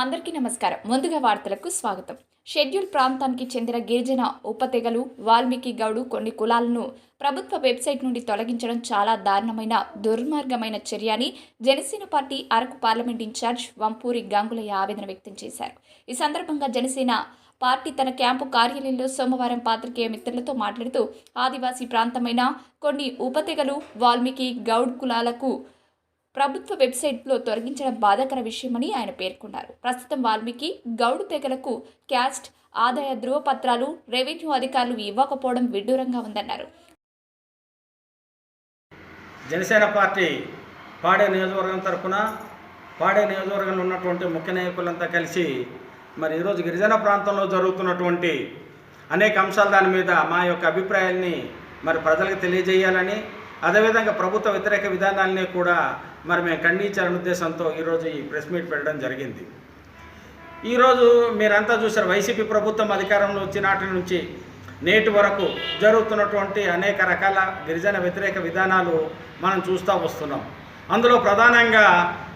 అందరికీ నమస్కారం. ముందుగా వార్తలకు స్వాగతం. షెడ్యూల్ ప్రాంతానికి చెందిన గిరిజన ఉపతెగలు వాల్మీకి గౌడు కొన్ని కులాలను ప్రభుత్వ వెబ్సైట్ నుండి తొలగించడం చాలా దారుణమైన దుర్మార్గమైన చర్య అని Janasena party Araku parliament in charge Vampuri Gangulayya ఆవేదన వ్యక్తం చేశారు. ఈ సందర్భంగా జనసేన పార్టీ తన క్యాంపు కార్యాలయంలో సోమవారం పాత్రికేయ మిత్రులతో మాట్లాడుతూ ఆదివాసీ ప్రాంతమైన కొన్ని ఉపతెగలు వాల్మీకి గౌడ్ కులాలకు ప్రభుత్వ వెబ్సైట్లో తొలగించడం బాధాకర విషయమని ఆయన పేర్కొన్నారు. ప్రస్తుతం వాల్మీకి గౌడు తెగలకు క్యాస్ట్ ఆదాయ ధృవపత్రాలు రెవెన్యూ అధికారులు ఇవ్వకపోవడం విడ్డూరంగా ఉందన్నారు. జనసేన పార్టీ పాడే నియోజకవర్గం తరఫున పాడే నియోజకవర్గంలో ఉన్నటువంటి ముఖ్య నాయకులంతా కలిసి మరి ఈరోజు గిరిజన ప్రాంతంలో జరుగుతున్నటువంటి అనేక అంశాల దాని మీద మా యొక్క అభిప్రాయాల్ని మరి ప్రజలకు తెలియజేయాలని అదేవిధంగా ప్రభుత్వ వ్యతిరేక విధానాలని కూడా మరి మేము ఖండించాలనే ఉద్దేశంతో ఈరోజు ఈ ప్రెస్ మీట్ పెట్టడం జరిగింది. ఈరోజు మీరంతా చూశారు వైసీపీ ప్రభుత్వం అధికారంలో వచ్చినాటి నుంచి నేటి వరకు జరుగుతున్నటువంటి అనేక రకాల గిరిజన వ్యతిరేక విధానాలు మనం చూస్తూ వస్తున్నాం. అందులో ప్రధానంగా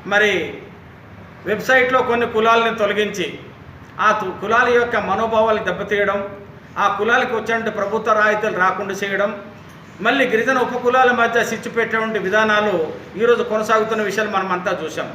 మరి వెబ్సైట్లో కొన్ని కులాలని తొలగించి ఆ తు- కులాల యొక్క మనోభావాలు దెబ్బతీయడం ఆ కులాలకు వచ్చినట్టు ప్రభుత్వ రాయితీలు రాకుండా చేయడం మళ్ళీ గిరిజన ఉపకులాల మధ్య సిచ్చు పెట్టేటువంటి విధానాలు ఈరోజు కొనసాగుతున్న విషయాలు మనం అంతా చూసాం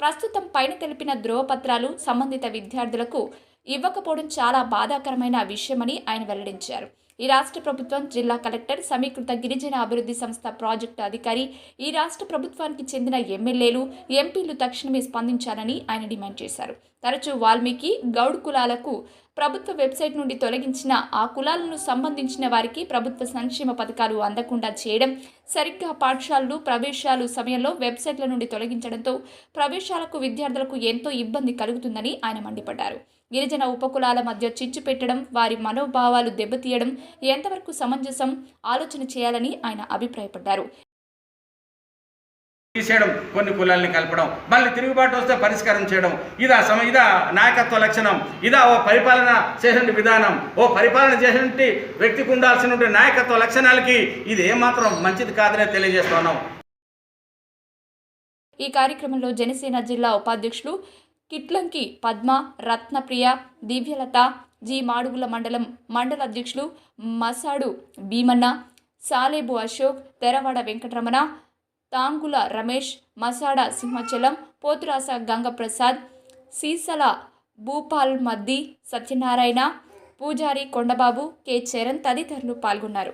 ప్రస్తుతం పైన తెలిపిన ధృవపత్రాలు సంబంధిత విద్యార్థులకు ఇవ్వకపోవడం చాలా బాధాకరమైన విషయమని ఆయన వెల్లడించారు. ఈ రాష్ట్ర ప్రభుత్వం జిల్లా కలెక్టర్ సమీకృత గిరిజన అభివృద్ధి సంస్థ ప్రాజెక్టు అధికారి ఈ రాష్ట్ర ప్రభుత్వానికి చెందిన ఎమ్మెల్యేలు ఎంపీలు తక్షణమే స్పందించాలని ఆయన డిమాండ్ చేశారు. తరచూ వాల్మీకి గౌడ్ కులాలకు ప్రభుత్వ వెబ్సైట్ నుండి తొలగించిన ఆ కులాలను సంబంధించిన వారికి ప్రభుత్వ సంక్షేమ పథకాలు అందకుండా చేయడం సరిగ్గా పాఠశాలలు ప్రవేశాలు సమయంలో వెబ్సైట్ల నుండి తొలగించడంతో ప్రవేశాలకు విద్యార్థులకు ఎంతో ఇబ్బంది కలుగుతుందని ఆయన మండిపడ్డారు. గిరిజన ఉపకులాల మధ్య చిచ్చు పెట్టడం వారి మనోభావాలు దెబ్బతీయడం ఎంతవరకు సమంజసం? ఆలోచన చేయాలని ఆయన అభిప్రాయపడ్డారు. తీసేయడం కొన్ని కులాల్ని కలపడం మళ్ళీ తిరుగుబాటు వస్తే పరిష్కారం చేయడం. ఇదా సమ ఇదా నాయకత్వ లక్షణం ఇదా ఓ పరిపాలన చేసిన విధానం. ఓ పరిపాలన చేసినటువంటి వ్యక్తికి ఉండాల్సినటువంటి నాయకత్వ లక్షణాలకి ఇది ఏమాత్రం మంచిది కాదనే తెలియజేస్తున్నాం ఈ కార్యక్రమంలో జనసేన జిల్లా ఉపాధ్యక్షులు కిట్లంకి పద్మ రత్నప్రియ దివ్యలత జి మాడుగుల మండలం మండల అధ్యక్షులు మసాడు భీమన్న సాలేబు అశోక్ తెరవాడ వెంకటరమణ తాంగుల రమేష్ మసాడ సింహాచలం పోతురాస గంగప్రసాద్ సీసల భూపాల్ మద్ది సత్యనారాయణ పూజారి కొండబాబు కె. చరణ్ తదితరులు పాల్గొన్నారు.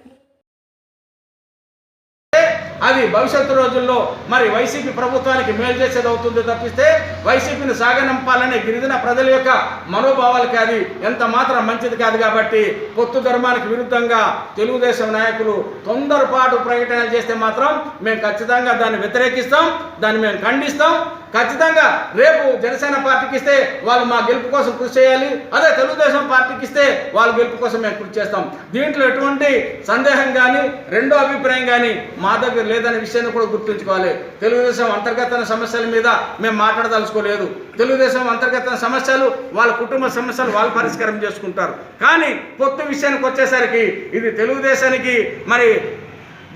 అది భవిష్యత్తు రోజుల్లో మరి వైసీపీ ప్రభుత్వానికి మేలు చేసేది అవుతుంది తప్పిస్తే వైసీపీని సాగనంపాలనే గిరిజన ప్రజల యొక్క మనోభావాలకి అది ఎంత మాత్రం మంచిది కాదు కాబట్టి పొత్తు ధర్మానికి విరుద్ధంగా తెలుగుదేశం నాయకులు తొందరపాటు ప్రకటన చేస్తే మాత్రం మేము ఖచ్చితంగా దాన్ని వ్యతిరేకిస్తాం దాన్ని మేము ఖండిస్తాం. ఖచ్చితంగా రేపు జనసేన పార్టీకి ఇస్తే వాళ్ళు మా గెలుపు కోసం కృషి చేయాలి. అదే తెలుగుదేశం పార్టీకి ఇస్తే వాళ్ళ గెలుపు కోసం మేము కృషి చేస్తాం. దీంట్లో ఎటువంటి సందేహం కానీ రెండో అభిప్రాయం కానీ మా దగ్గర లేదనే విషయాన్ని కూడా గుర్తుంచుకోవాలి. తెలుగుదేశం అంతర్గత సమస్యల మీద మేము మాట్లాడదలుచుకోలేదు. తెలుగుదేశం అంతర్గత సమస్యలు వాళ్ళ కుటుంబ సమస్యలు వాళ్ళు పరిష్కారం చేసుకుంటారు. కానీ పొత్తు విషయానికి వచ్చేసరికి ఇది తెలుగుదేశానికి మరి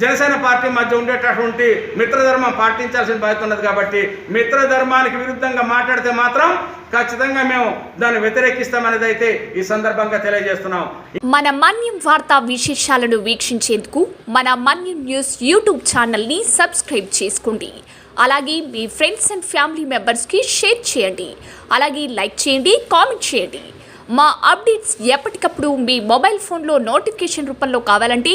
జనసేన పార్టీ మధ్య ఉండేటటువంటి మిత్రధర్మం పాటించాల్సిన బాధ్యత ఉన్నది కాబట్టి మిత్రధర్మానికి విరుద్ధంగా మాట్లాడితే మాత్రం ఖచ్చితంగా మేము దాన్ని వ్యతిరేకిస్తామనేది అయితే ఈ సందర్భంగా తెలియజేస్తున్నాం. మన మన్యం వార్తా విశేషాలను వీక్షించేందుకు మన మన్యం న్యూస్ యూట్యూబ్ ఛానల్ని సబ్స్క్రైబ్ చేసుకోండి. అలాగే మీ ఫ్రెండ్స్ అండ్ ఫ్యామిలీ మెంబర్స్కి షేర్ చేయండి. అలాగే లైక్ చేయండి కామెంట్ చేయండి. మా అప్డేట్స్ ఎప్పటికప్పుడు మీ మొబైల్ ఫోన్లో నోటిఫికేషన్ రూపంలో కావాలంటే